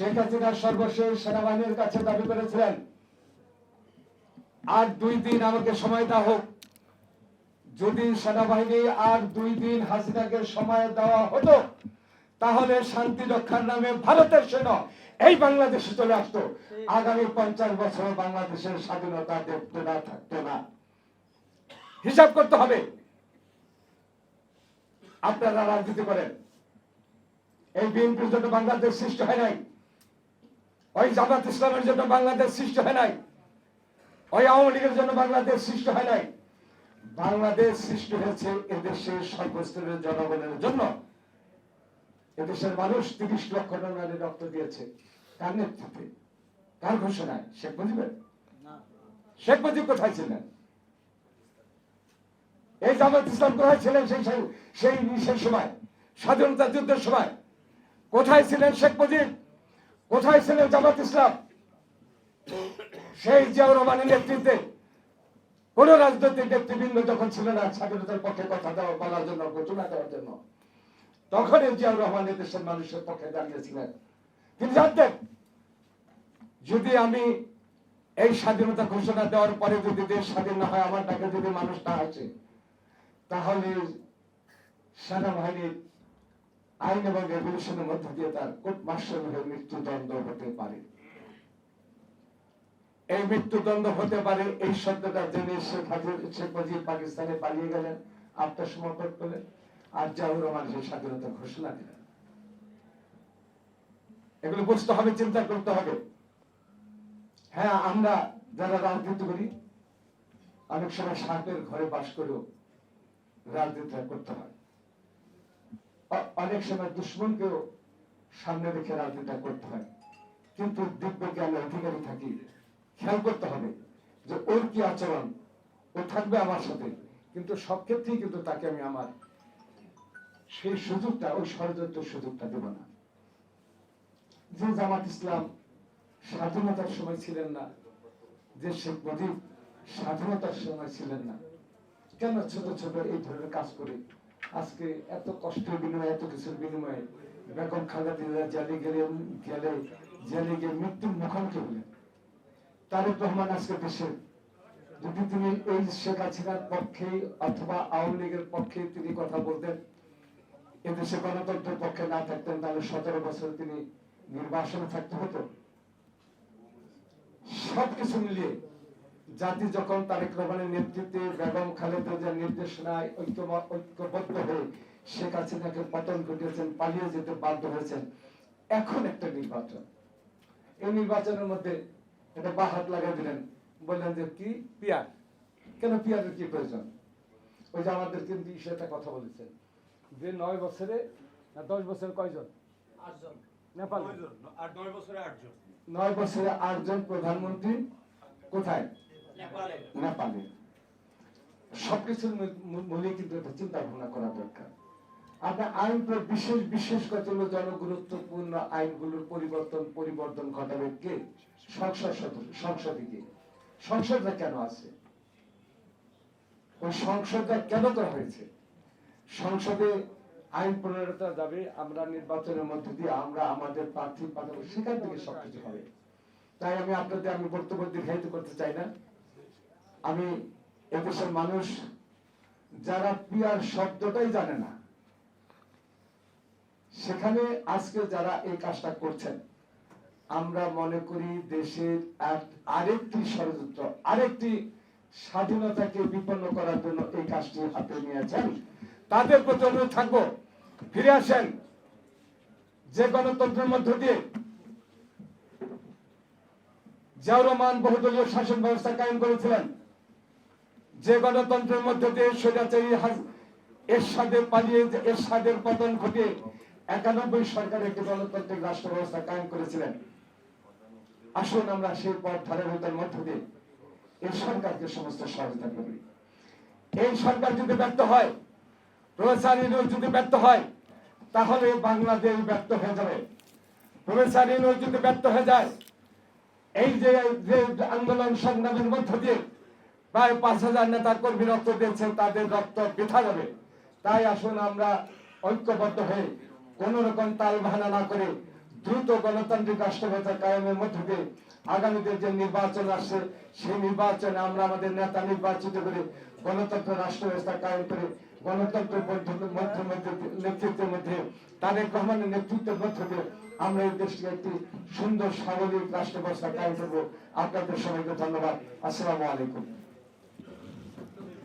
শেখ হাসিনা সর্বশেষ সেনাবাহিনীর কাছে দাবি করেছিলেন, আর দুই দিন আমাকে সময় দেওয়া হোক। যদি সেনাবাহিনী আর দুই দিন হাসিনাকে সময় দেওয়া হতো, তাহলে শান্তি রক্ষার নামে ভারতের সেনা এই বাংলাদেশে চলে আসতো। আগামী পঞ্চাশ বছর বাংলাদেশের স্বাধীনতা দেখতো না, থাকতো না। হিসাব করতে হবে। আপনারা রাজনীতি করেন। এই বিএনপির জন্য বাংলাদেশ সৃষ্টি হয় নাই। ওই জামাত ইসলামের জন্য বাংলাদেশ সৃষ্টি হয় নাই। ওই আওয়ামী লীগের জন্য বাংলাদেশ সৃষ্টি হয় নাই। বাংলাদেশ সৃষ্টি হয়েছে এদেশের সর্বস্তরের জনগণের জন্য। এদেশের মানুষ তিরিশ লক্ষ নারী রক্ত দিয়েছে। কার নেতৃত্বে? কার ঘোষণায়? শেখ মুজিবের? শেখ মুজিব কোথায় ছিলেন? এই জামাত ইসলাম কোথায় ছিলেন সেই সেই সেই সেই সময়? স্বাধীনতা যুদ্ধের সময়। কোথায় ছিলেন শেখ মুজিব? কোথায় ছিলেন জামাত ইসলাম? সেই জিয়াউর রহমানের নেতৃত্বে কোন রাজনৈতিক নেতৃবৃন্দ যখন ছিল না স্বাধীনতার পক্ষে কথা দেওয়া বলার জন্য, ঘোষণা দেওয়ার জন্য তখন এই জিয়াউর রহমান দেশের মানুষের পক্ষে দাঁড়িয়েছিলেন। তিনি জানতেন, যদি আমি এই স্বাধীনতা ঘোষণা দেওয়ার পরে যদি দেশ স্বাধীন না হয়, আমার ডাকে যদি মানুষ না আসে, তাহলে সেনাবাহিনীর আইন এবং রেভলিউশনের মধ্য দিয়ে তার কোর্ট মার্শাল হয়ে মৃত্যুদণ্ড হতে পারে। এই মৃত্যুদণ্ড হতে পারে এই শব্দটা জেনে শেখ শেখ মুজিব পাকিস্তানে পালিয়ে গেলেন আত্মসমর্পণ করলেন, আর জাহুর রহমান সেই স্বাধীনতা ঘোষণা দিলেন। এগুলো বুঝতে হবে, চিন্তা করতে হবে। হ্যাঁ আমরা যারা রাজনীতি করি, অনেক সময় সাপের ঘরে বাস করেও রাজনীতিটা করতে হয়। অনেক সময় দুশ্মনকেও সামনে রেখে রাজনীতিটা করতে হয়। কিন্তু দিব্য জ্ঞান অধিকারী থাকি। খেয়াল করতে হবে যে ওর কি আচরণ, ও থাকবে আমার সাথে। কিন্তু সব ক্ষেত্রেই কিন্তু তাকে আমি আমার সেই সুযোগটা, ওই ষড়যন্ত্র সুযোগটা দেব না। যে জামাত ইসলাম স্বাধীনতার সময় ছিলেন না, যে শেখ মুজিব স্বাধীনতার সময় ছিলেন না, কেন ছোট ছোট এই ধরনের কাজ করে আজকে এত কষ্টের বিনিময়ে, এত কিছুর বিনিময়ে বেগম খালেদা জেলে গেলে গেলে, জেলে গিয়ে মৃত্যুর মুখোমুখি হলেন। তারেক রহমান আজকে দেশের যদি তিনি এই শেখ হাসিনার পক্ষে অথবা আওয়ামী লীগের পক্ষে তিনি কথা বলতেন, এদেশে গণতন্ত্রের পক্ষে না থাকতেন, তাহলে সতেরো বছর তিনি নির্বাসনে থাকতে হতো। সবকিছু মিলিয়ে জাতি যখন তারেক রহমানের নেতৃত্বে খালেদা জিয়ার নির্দেশনায় ঐক্যবদ্ধ হয়ে শেখ হাসিনাকে পতন ঘটিয়েছেন পালিয়ে যেতে বাধ্য হয়েছেন। এখন একটা নির্বাচন। এই নির্বাচনের মধ্যে একটা বা হাত লাগাই দিলেন। বললেন যে কি? পিয়ার। কেন পিয়ারের কি প্রয়োজন? ওই যে আমাদের কিন্তু একটা কথা বলেছেন যে নয় বছরে না দশ বছরে কয়জন? আটজন। নেপাল। নয় বছরে আটজন। নয় বছরে আটজন প্রধানমন্ত্রী কোথায়? নেপালে। নেপালে। সবকিছুর মূলে কিন্তু একটা চিন্তা ভাবনা করা দরকার। আপনার আইন প্রয়োগ বিশেষ বিশেষ কতগুলো জনগুরুত্বপূর্ণ আইনগুলোর পরিবর্তন পরিবর্তন ঘটাবে কে? সংসদ সংসদে কে সংসদটা কেন আছে? ওই সংসদটা কেন করা হয়েছে? সংসদে আইন প্রণয়নতা যাবে, আমরা নির্বাচনের মধ্যে দিয়ে আমরা আমাদের প্রার্থী পাঠাবো, সেখান থেকে সবকিছু হবে। তাই আমি আপনাদের, আমি বক্তব্য দীর্ঘায়িত করতে চাই না। আমি এদেশের মানুষ যারা পিয়ার শব্দটাই জানে না, সেখানে আজকে যারা এই কাজটা করছেন, আমরা মনে করি দেশের আরেকটি ষড়যন্ত্র, আরেকটি স্বাধীনতাকে বিপন্ন করার জন্য এই কাজটি হাতে নিয়েছেন। তাদের প্রতি অনুরোধ থাকব, ফিরে আসেন। যে গণতন্ত্রের মধ্য দিয়ে জিয়াউর বহুদলীয় শাসন ব্যবস্থা কায়েম করেছিলেন যে গণতন্ত্রের মধ্য দিয়ে স্বৈরাচারী হাস- এরশাদে পালিয়ে এরশাদের পতন ঘটিয়ে একানব্বই সরকার একটি গণতান্ত্রিক রাষ্ট্র ব্যবস্থা কায়েম করেছিলেন। আসুন আমরা সেই পথ ধারাবাহিকতার মধ্য দিয়ে এই সরকারকে সমস্ত সহযোগিতা করি। এই সরকার যদি ব্যর্থ হয়, প্রফেসর ইউনুস যদি ব্যর্থ হয়, তাহলে বাংলাদেশ ব্যর্থ হয়ে যাবে। প্রফেসর ইউনুস যদি ব্যর্থ হয়ে যায়, এই যে আন্দোলন সংগ্রামের মধ্য দিয়ে প্রায় পাঁচ হাজার নেতার কর্মী রক্ত দিয়েছে তাদের রক্ত বৃথা যাবে। তাই আসুন আমরা ঐক্যবদ্ধ হয়ে কোন রকম তাল বাহানা না করে দ্রুত গণতান্ত্রিক রাষ্ট্র ব্যবস্থা কায়েমের মধ্য দিয়ে আগামীতে যে নির্বাচন আসছে, সেই নির্বাচনে আমরা আমাদের নেতা নির্বাচিত করে গণতন্ত্র রাষ্ট্র ব্যবস্থা কায়েম করে গণতন্ত্র নেতৃত্বের মধ্যে, তারেক রহমানের নেতৃত্বের মধ্য দিয়ে আমরা এই দেশকে একটি সুন্দর স্বাভাবিক রাষ্ট্র ব্যবস্থা কায়েম করব। আপনাদের সবাইকে ধন্যবাদ। আসসালামু আলাইকুম।